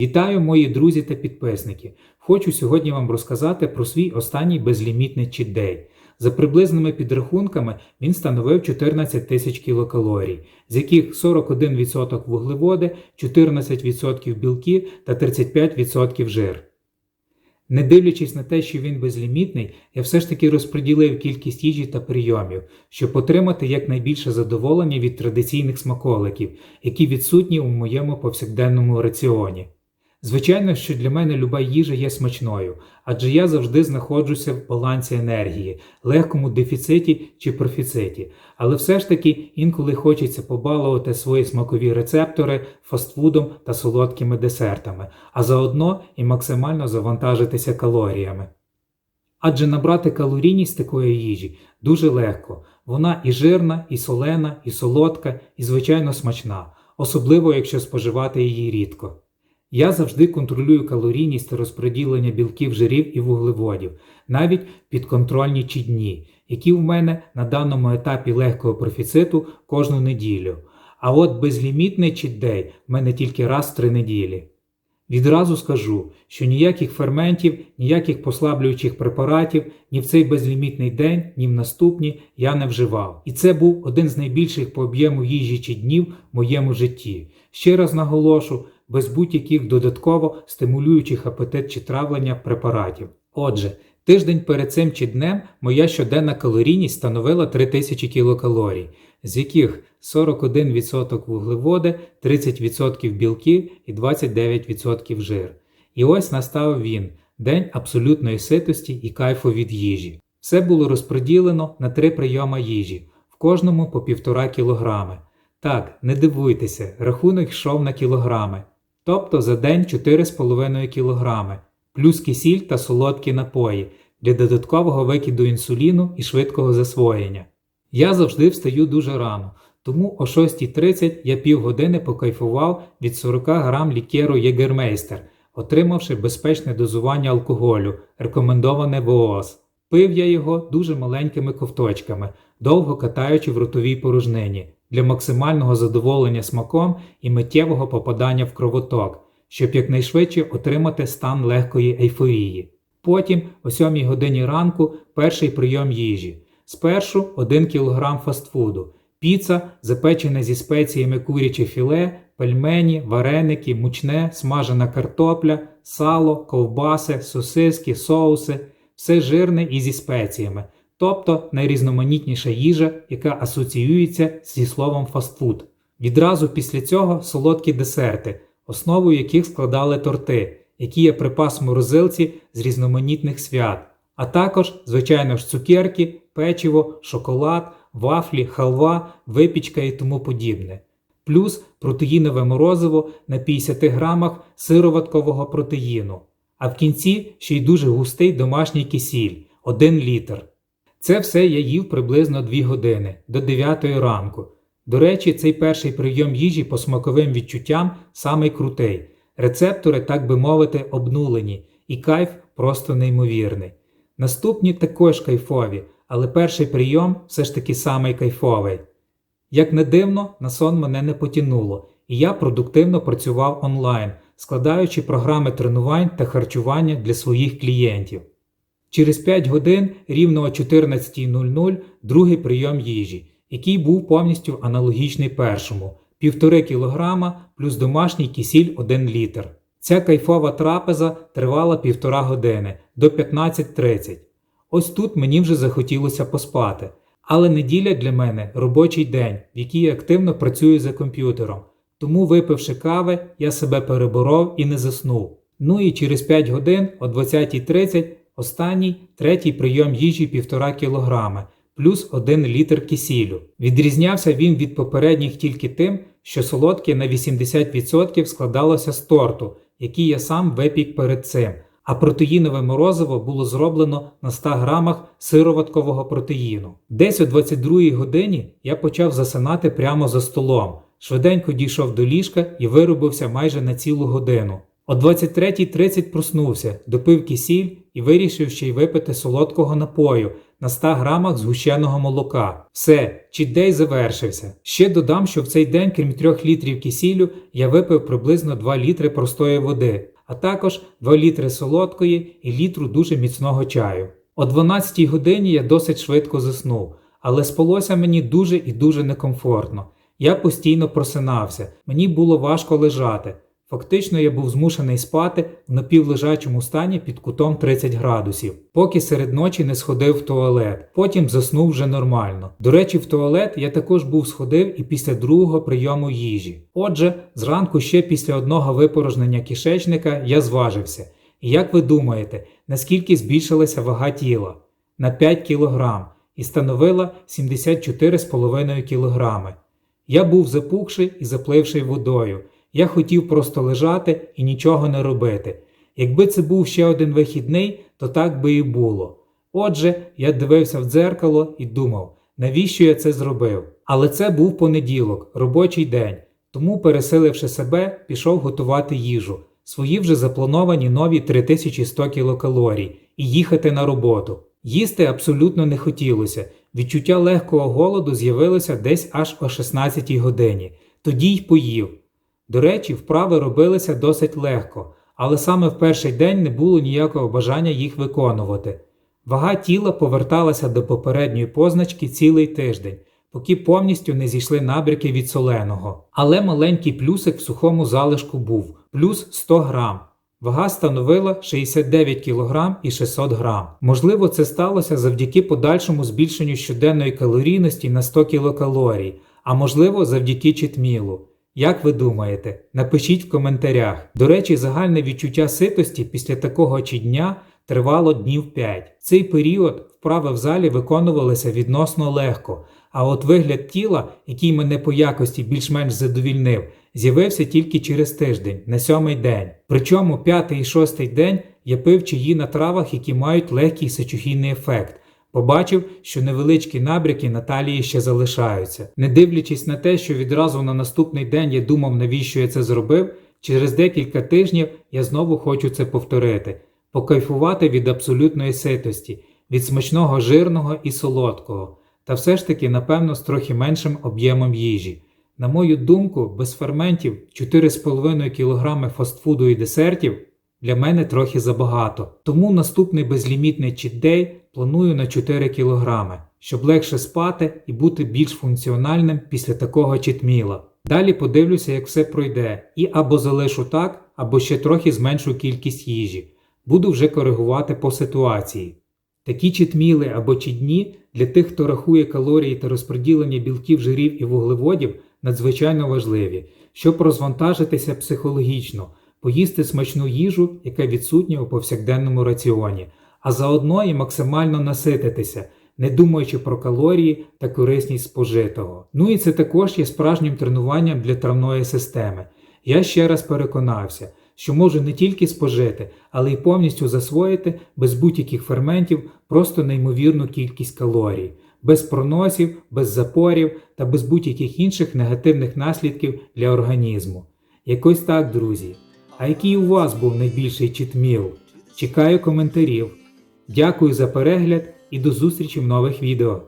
Вітаю, мої друзі та підписники! Хочу сьогодні вам розказати про свій останній безлімітний чітдей. За приблизними підрахунками він становив 14 тисяч кілокалорій, з яких 41% вуглеводи, 14% білки та 35% жир. Не дивлячись на те, що він безлімітний, я все ж таки розподілив кількість їжі та прийомів, щоб отримати якнайбільше задоволення від традиційних смаколиків, які відсутні у моєму повсякденному раціоні. Звичайно, що для мене люба їжа є смачною, адже я завжди знаходжуся в балансі енергії, легкому дефіциті чи профіциті, але все ж таки інколи хочеться побалувати свої смакові рецептори фастфудом та солодкими десертами, а заодно і максимально завантажитися калоріями. Адже набрати калорійність такої їжі дуже легко. Вона і жирна, і солена, і солодка, і звичайно смачна, особливо якщо споживати її рідко. Я завжди контролюю калорійність та розподілення білків, жирів і вуглеводів, навіть підконтрольні чи дні, які в мене на даному етапі легкого профіциту кожну неділю. А от безлімітний чітдей в мене тільки раз в три неділі. Відразу скажу, що ніяких ферментів, ніяких послаблюючих препаратів ні в цей безлімітний день, ні в наступні я не вживав. І це був один з найбільших по об'єму їжі чи днів в моєму житті. Ще раз наголошу, без будь-яких додатково стимулюючих апетит чи травлення препаратів. Отже, тиждень перед цим чи днем моя щоденна калорійність становила 3000 кілокалорій, з яких 41% вуглеводи, 30% білки і 29% жир. І ось настав він день абсолютної ситості і кайфу від їжі. Все було розподілено на три прийоми їжі, в кожному по 1,5 кілограми. Так, не дивуйтеся, рахунок йшов на кілограми, тобто за день 4,5 кілограми, плюс кисіль та солодкі напої для додаткового викиду інсуліну і швидкого засвоєння. Я завжди встаю дуже рано, тому о 6.30 я півгодини покайфував від 40 грам лікеру Єгермейстер, отримавши безпечне дозування алкоголю, рекомендоване ВООЗ. Пив я його дуже маленькими ковточками, довго катаючи в ротовій порожнині для максимального задоволення смаком і миттєвого попадання в кровоток, щоб якнайшвидше отримати стан легкої ейфорії. Потім, о 7 годині ранку, перший прийом їжі. Спершу 1 кг фастфуду, піца, запечене зі спеціями куряче філе, пельмені, вареники, мучне, смажена картопля, сало, ковбаси, сосиски, соуси, все жирне і зі спеціями, тобто найрізноманітніша їжа, яка асоціюється зі словом фастфуд. Відразу після цього солодкі десерти, основою яких складали торти, які є припас морозилці з різноманітних свят, а також, звичайно ж, цукерки, печиво, шоколад, вафлі, халва, випічка і тому подібне. Плюс протеїнове морозиво на 50 грамах сироваткового протеїну, а в кінці ще й дуже густий домашній кисіль 1 літр. Це все я їв приблизно 2 години до 9 ранку. До речі, цей перший прийом їжі по смаковим відчуттям самий крутий. Рецептори, так би мовити, обнулені, і кайф просто неймовірний. Наступні також кайфові, але перший прийом все ж таки самий кайфовий. Як не дивно, на сон мене не потянуло, і я продуктивно працював онлайн, складаючи програми тренувань та харчування для своїх клієнтів. Через 5 годин рівно о 14.00 другий прийом їжі, який був повністю аналогічний першому 1,5 кг плюс домашній кисіль 1 літр. Ця кайфова трапеза тривала півтора години до 15.30. Ось тут мені вже захотілося поспати. Але неділя для мене робочий день, в який я активно працюю за комп'ютером. Тому, випивши кави, я себе переборов і не заснув. Ну і через 5 годин о 20.30 останній третій прийом їжі 1,5 кг плюс 1 літр кисілю. Відрізнявся він від попередніх тільки тим, що солодке на 80% складалося з торту, який я сам випік перед цим, а протеїнове морозиво було зроблено на 100 грамах сироваткового протеїну. Десь о 22 годині я почав засинати прямо за столом, швиденько дійшов до ліжка і виробився майже на цілу годину. О 23.30 проснувся, допив кисіль і вирішив ще й випити солодкого напою на 100 грамах згущеного молока. Все, чітдей завершився. Ще додам, що в цей день, крім 3 літрів кисілю, я випив приблизно 2 літри простої води, а також 2 літри солодкої і літру дуже міцного чаю. О 12 годині я досить швидко заснув, але спалося мені дуже і дуже некомфортно. Я постійно просинався, мені було важко лежати. Фактично я був змушений спати в напівлежачому стані під кутом 30 градусів, поки серед ночі не сходив в туалет. Потім заснув вже нормально. До речі, в туалет я також був сходив і після другого прийому їжі. Отже, зранку ще після одного випорожнення кишечника я зважився. І як ви думаєте, наскільки збільшилася вага тіла? На 5 кг і становила 74,5 кг. Я був запухший і запливший водою. Я хотів просто лежати і нічого не робити. Якби це був ще один вихідний, то так би і було. Отже, я дивився в дзеркало і думав, навіщо я це зробив. Але це був понеділок, робочий день, тому, пересиливши себе, пішов готувати їжу, свої вже заплановані нові 3100 кілокалорій і їхати на роботу. Їсти абсолютно не хотілося. Відчуття легкого голоду з'явилося десь аж о 16 годині. Тоді й поїв. До речі, вправи робилися досить легко, але саме в перший день не було ніякого бажання їх виконувати. Вага тіла поверталася до попередньої позначки цілий тиждень, поки повністю не зійшли набряки від соленого. Але маленький плюсик в сухому залишку був плюс 100 грам. Вага становила 69 кг і 600 грам. Можливо, це сталося завдяки подальшому збільшенню щоденної калорійності на 100 кілокалорій, а можливо завдяки читмілу. Як ви думаєте? Напишіть в коментарях. До речі, загальне відчуття ситості після такого чи дня тривало днів 5. В цей період вправи в залі виконувалися відносно легко, а от вигляд тіла, який мене по якості більш-менш задовільнив, з'явився тільки через тиждень, на сьомий день. Причому п'ятий і шостий день я пив чаї на травах, які мають легкий сечухійний ефект. Побачив, що невеличкі набряки на талії ще залишаються. Не дивлячись на те, що відразу на наступний день я думав, навіщо я це зробив, через декілька тижнів я знову хочу це повторити, покайфувати від абсолютної ситості, від смачного жирного і солодкого, та все ж таки, напевно, з трохи меншим об'ємом їжі. На мою думку, без ферментів 4,5 кг фастфуду і десертів для мене трохи забагато. Тому наступний безлімітний чітдей планую на 4 кг, щоб легше спати і бути більш функціональним після такого читміла. Далі подивлюся, як все пройде, і або залишу так, або ще трохи зменшу кількість їжі. Буду вже коригувати по ситуації. Такі читміли або чідні для тих, хто рахує калорії та розподілення білків, жирів і вуглеводів, надзвичайно важливі, щоб розвантажитися психологічно, поїсти смачну їжу, яка відсутня у повсякденному раціоні, а заодно і максимально насититися, не думаючи про калорії та корисність спожитого. Ну і це також є справжнім тренуванням для травної системи. Я ще раз переконався, що можу не тільки спожити, але й повністю засвоїти без будь-яких ферментів просто неймовірну кількість калорій, без проносів, без запорів та без будь-яких інших негативних наслідків для організму. Якось так, друзі. А який у вас був найбільший читміл? Чекаю коментарів. Дякую за перегляд і до зустрічі в нових відео.